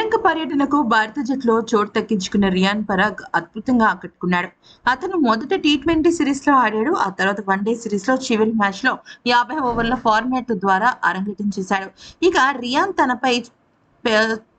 శ్రీలంక పర్యటనకు భారత జట్టులో చోటు దక్కించుకున్న రియాన్ పరాగ్ అద్భుతంగా ఆకట్టుకున్నాడు. అతను మొదట టీ ట్వంటీ సిరీస్లో ఆడాడు ఆ తర్వాత వన్డే సిరీస్లో చివరి మ్యాచ్లో యాభై ఓవర్ల ఫార్మాట్ ద్వారా అరంగేటం చేశాడు. ఇక రియాన్ తనపై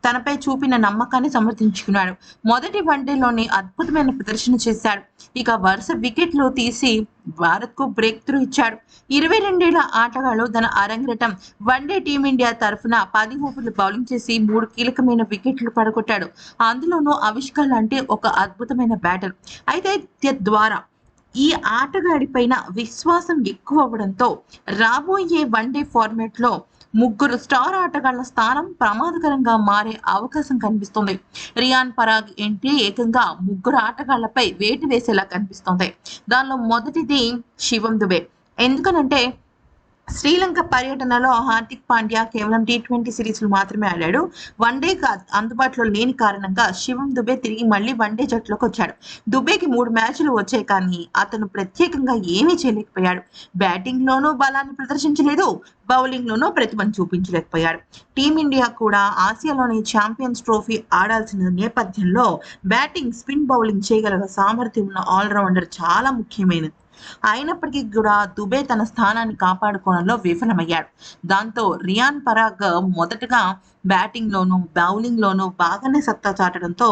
తనపై చూపిన నమ్మకాన్ని సమర్థించుకున్నాడు. మొదటి వన్డేలోనే అద్భుతమైన ప్రదర్శన చేశాడు. ఇక వరుస వికెట్లు తీసి భారత్కు బ్రేక్ త్రూ ఇచ్చాడు. ఇరవై రెండేళ్ళ ఆటగాడు తన అరంగేటం వన్డే టీమిండియా తరఫున పది ఓవర్లు బౌలింగ్ చేసి మూడు కీలకమైన వికెట్లు పడగొట్టాడు. అందులోనూ ఆవిష్కర్ లాంటి ఒక అద్భుతమైన బ్యాటర్. అయితే ద్వారా ఈ ఆటగాడి పైన విశ్వాసం ఎక్కువ అవ్వడంతో రాబోయే వన్డే ఫార్మాట్లో ముగ్గురు స్టార్ ఆటగాళ్ళ స్థానం ప్రమాదకరంగా మారే అవకాశం కనిపిస్తుంది. రియాన్ పరాగ్ ఎంట్రీ ఏకంగా ముగ్గురు ఆటగాళ్ళపై వేటు వేసేలా కనిపిస్తుంది. దానిలో మొదటిది శివం దుబే. ఎందుకనంటే శ్రీలంక పర్యటనలో హార్దిక్ పాండ్యా కేవలం టీ ట్వంటీ సిరీస్లు మాత్రమే ఆడాడు. వన్డే అందుబాటులో లేని కారణంగా శివం దుబే తిరిగి మళ్ళీ వన్డే జట్టులోకి వచ్చాడు. దుబేకి మూడు మ్యాచ్లు వచ్చాయి కానీ అతను ప్రత్యేకంగా ఏమీ చేయలేకపోయాడు. బ్యాటింగ్ లోనూ బలాన్ని ప్రదర్శించలేదు. బౌలింగ్ లోనూ ప్రతిభను చూపించలేకపోయాడు. టీమిండియా కూడా ఆసియాలోని ఛాంపియన్స్ ట్రోఫీ ఆడాల్సిన నేపథ్యంలో బ్యాటింగ్ స్పిన్ బౌలింగ్ చేయగల సామర్థ్యం ఉన్న ఆల్రౌండర్ చాలా ముఖ్యమైనది. అయినప్పటికీ కూడా దుబే తన స్థానాన్ని కాపాడుకోవడంలో విఫలమయ్యాడు. దాంతో రియాన్ పరాగ్ మొదటగా బ్యాటింగ్ లోను బౌలింగ్ లోను బాగానే సత్తా చాటడంతో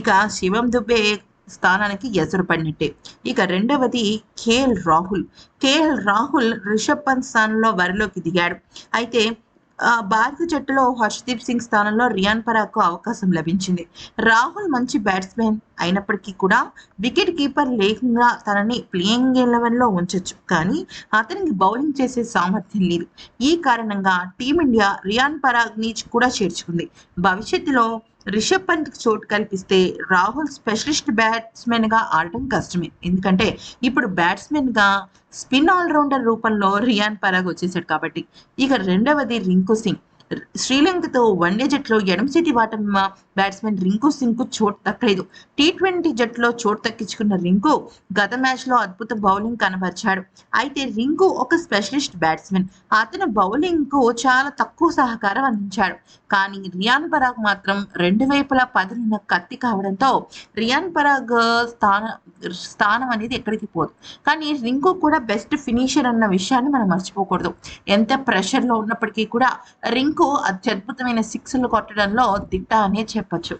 ఇక శివం దుబే స్థానానికి ఎదురుపడినట్టే. ఇక రెండవది కేఎల్ రాహుల్. కేఎల్ రాహుల్ రిషబ్ పంత్ స్థానంలో వరిలోకి దిగాడు. అయితే భారత జట్టులో హర్షదీప్ సింగ్ స్థానంలో రియాన్ పరాగ్కు అవకాశం లభించింది. రాహుల్ మంచి బ్యాట్స్మెన్ అయినప్పటికీ కూడా వికెట్ కీపర్ లేకుండా తనని ప్లేయింగ్ ఎలెవెన్లో ఉంచొచ్చు. కానీ అతనికి బౌలింగ్ చేసే సామర్థ్యం లేదు. ఈ కారణంగా టీమిండియా రియాన్ పరాగ్ కూడా చేర్చుకుంది. భవిష్యత్తులో రిషబ్ పంత్ చోటు కల్పిస్తే రాహుల్ స్పెషలిస్ట్ బ్యాట్స్మెన్గా ఆడటం కష్టమే. ఎందుకంటే ఇప్పుడు బ్యాట్స్మెన్గా స్పిన్ ఆల్రౌండర్ రూపంలో రియాన్ పరాగ్ వచ్చేసాడు కాబట్టి. ఇక రెండవది రింకు సింగ్. శ్రీలంకతో వన్డే జట్లో ఎడమ చేతి వాటం బ్యాట్స్మెన్ రింకు సింగ్కు చోటు దక్కలేదు. టీ ట్వంటీ జట్లో చోటు దక్కించుకున్న రింకు గత మ్యాచ్లో అద్భుత బౌలింగ్ కనబరిచాడు. అయితే రింకు ఒక స్పెషలిస్ట్ బ్యాట్స్మెన్. అతను బౌలింగ్కు చాలా తక్కువ సహకారం అందించాడు. కానీ రియాన్ పరాగ్ మాత్రం రెండు వైపులా పదునున్న కత్తి కావడంతో రియాన్ పరాగ్ స్థాన స్థానం అనేది ఎక్కడికి పోదు. కానీ రింకు కూడా బెస్ట్ ఫినిషర్ అన్న విషయాన్ని మనం మర్చిపోకూడదు. ఎంత ప్రెషర్లో ఉన్నప్పటికీ కూడా రింకు అత్యద్భుతమైన సిక్స్లు కొట్టడంలో దిట్ట అనే చెప్పొచ్చు.